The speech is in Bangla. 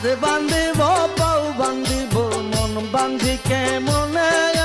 হাত বান্ধিব পাও বান্ধিব মন বান্ধি কেমনে?